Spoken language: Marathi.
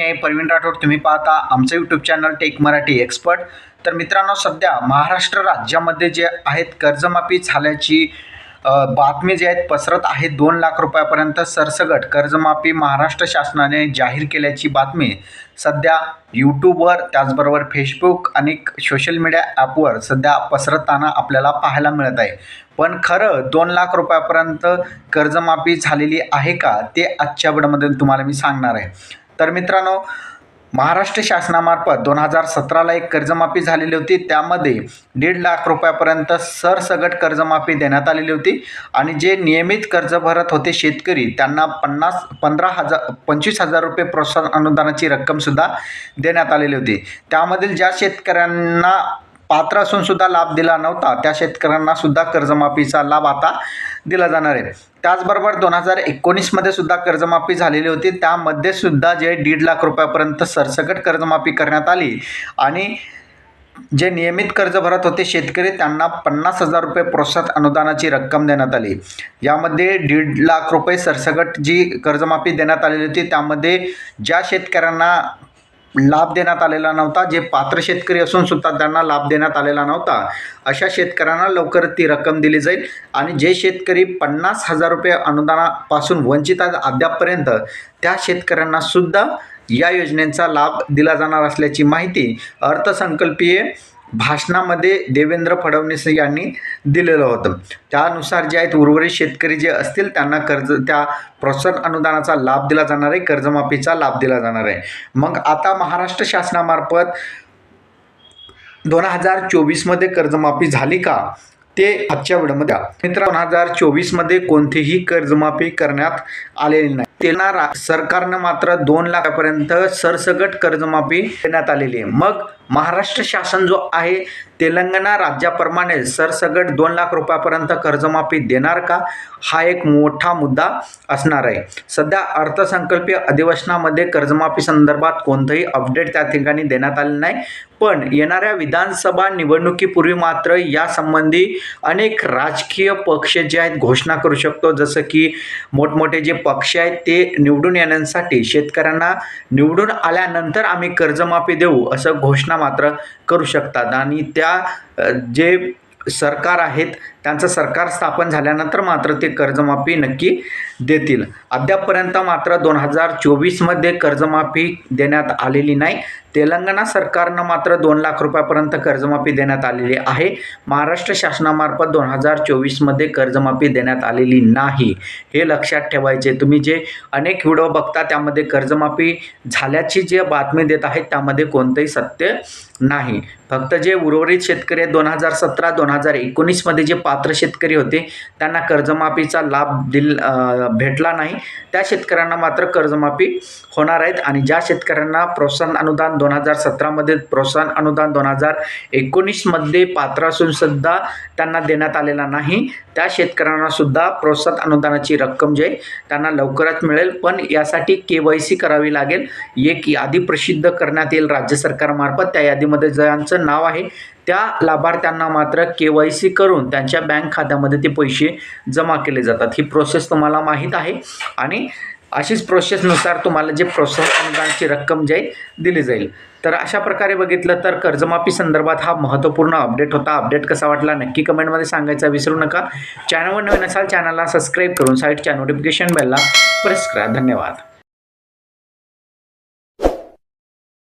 हे प्रवीण राठोड तुम्ही पाहता. आमचं YouTube channel tech Marathi expert तर मित्रांनो सध्या महाराष्ट्र राज्यामध्ये जे आहेत कर्जमाफी झाल्याची बातमी जे आहेत पसरत आहे दोन लाख रुपयापर्यंत सरसगट. कर्जमाफी महाराष्ट्र शासनाने जाहीर केल्याची बातमी सध्या यूट्यूबवर त्याचबरोबर फेसबुक आणि सोशल मीडिया ॲपवर सध्या पसरताना आपल्याला पाहायला मिळत आहे. पण खरं दोन लाख रुपयापर्यंत कर्जमाफी झालेली आहे का ते आजच्या वेळेमध्ये तुम्हाला मी सांगणार आहे. तर मित्रांनो महाराष्ट्र शासनामार्फत दोन हजार सतराला एक कर्जमाफी झालेली होती. त्यामध्ये दीड लाख रुपयापर्यंत सरसगट कर्जमाफी देण्यात आलेली होती आणि जे नियमित कर्ज भरत होते शेतकरी त्यांना पन्नास पंधरा हजार पंचवीस हजार रुपये प्रोत्साहन अनुदानाची रक्कमसुद्धा देण्यात आलेली होती. त्यामधील ज्या शेतकऱ्यांना पात्र असून सुद्धा लाभ दिला नव्हता. त्या शेतकऱ्यांना सुद्धा कर्जमाफीचा लाभ आता दिला जाणार आहे. त्याचबरोबर दोन हजार एकोणीसमध्ये सुद्धा कर्जमाफी झालेली होती. त्यामध्ये सुद्धा जे दीड लाख रुपयापर्यंत सरसकट कर्जमाफी करण्यात आली. आणि जे नियमित कर्ज भरत होते शेतकरी त्यांना पन्नास हजार रुपये प्रोत्साहन अनुदानाची रक्कम देण्यात आली. यामध्ये दीड लाख रुपये सरसकट जी कर्जमाफी देण्यात आलेली होती त्यामध्ये ज्या शेतकऱ्यांना लाभ देण्यात आलेला नव्हता. जे पात्र शेतकरी असून सुद्धा त्यांना लाभ देण्यात आलेला नव्हता. अशा शेतकऱ्यांना लवकर ती रक्कम दिली जाईल आणि जे शेतकरी पन्नास हजार रुपये अनुदानापासून वंचित आहेत अद्यापपर्यंत त्या शेतकऱ्यांना सुद्धा या योजनेचा लाभ दिला जाणार असल्याची माहिती अर्थसंकल्पीय भाषणामध्ये देवेंद्र फडणवीस यांनी दिलेलं होतं. त्यानुसार जे आहेत उर्वरित शेतकरी जे असतील त्यांना कर्ज त्या प्रोत्साहन अनुदानाचा लाभ दिला जाणार आहे कर्जमाफीचा लाभ दिला जाणार आहे. मग आता महाराष्ट्र शासनामार्फत दोन हजार चोवीसमध्ये कर्जमाफी झाली का? ते आजच्या व्हिडिओमध्ये मित्र दोन हजार चोवीसमध्ये कोणतीही कर्जमाफी करण्यात आलेली नाही. त्यांना रा सरकारनं मात्र दोन लाखापर्यंत सरसकट कर्जमाफी देण्यात आलेली आहे. मग महाराष्ट्र शासन जो आहे तेलंगणा राज्याप्रमाणे सरसगट दोन लाख रुपयापर्यंत कर्जमाफी देणार का? हा एक मोठा मुद्दा असणार आहे. सध्या अर्थसंकल्पीय अधिवेशनामध्ये कर्जमाफी संदर्भात कोणतंही अपडेट त्या ठिकाणी देण्यात आले नाही. पण येणाऱ्या विधानसभा निवडणुकीपूर्वी मात्र यासंबंधी अनेक राजकीय पक्ष जे आहेत घोषणा करू शकतो. जसं की मोठमोठे जे पक्ष आहेत ते निवडून येण्यासाठी शेतकऱ्यांना निवडून आल्यानंतर आम्ही कर्जमाफी देऊ असं घोषणा मात्र करू शकतात. आणि त्या जे सरकार आहेत त्यांचं सरकार स्थापन झाल्यानंतर मात्र ते कर्जमाफी नक्की देतील. अद्यापपर्यंत मात्र दोन हजार चोवीसमध्ये कर्जमाफी देण्यात आलेली नाही. तेलंगणा सरकारनं मात्र दोन लाख रुपयापर्यंत कर्जमाफी देण्यात आलेली आहे. महाराष्ट्र शासनामार्फत दोन हजार चोवीसमध्ये कर्जमाफी देण्यात आलेली नाही. हे लक्षात ठेवायचे. तुम्ही जे अनेक व्हिडिओ बघता त्यामध्ये कर्जमाफी झाल्याची जे बातमी देत आहेत त्यामध्ये कोणतंही सत्य नाही. फक्त जे उर्वरित शेतकरी दोन हजार सतरा दोन हजार एकोणीसमध्ये जे पात्र शेतकरी होते. त्यांना कर्जमाफीचा लाभ दिल भेटला नाही. त्या शेतकऱ्यांना मात्र कर्जमाफी होणार आहेत आणि ज्या शेतकऱ्यांना प्रोत्साहन अनुदान दोन हजार सतरामध्ये प्रोत्साहन अनुदान दोन हजार एकोणीसमध्ये पात्र असून सुद्धा त्यांना देण्यात आलेला नाही. त्या शेतकऱ्यांना सुद्धा प्रोत्साहन अनुदानाची रक्कम जे आहे त्यांना लवकरच मिळेल. पण यासाठी के वाय सी करावी लागेल. एक यादी प्रसिद्ध करण्यात येईल राज्य सरकारमार्फत. त्या यादीमध्ये ज्यांचं नाव आहे त्या लाभार्थ्यांना मात्र के वाय सी करून त्यांच्या बँक खात्यामध्ये ते पैसे जमा केले जातात. ही प्रोसेस तुम्हाला माहीत आहे आणि अशीच प्रोसेसनुसार तुम्हाला जे प्रोत्साहन अनुदानाची रक्कम जी आहे दिली जाईल. तर अशा प्रकारे बघितलं तर कर्जमाफी संदर्भात हा महत्त्वपूर्ण अपडेट होता. अपडेट कसा वाटला नक्की कमेंटमध्ये सांगायचा विसरू नका. चॅनलवर नवीन असाल चॅनलला सबस्क्राईब करून साईट नोटिफिकेशन बेलला प्रेस करा. धन्यवाद.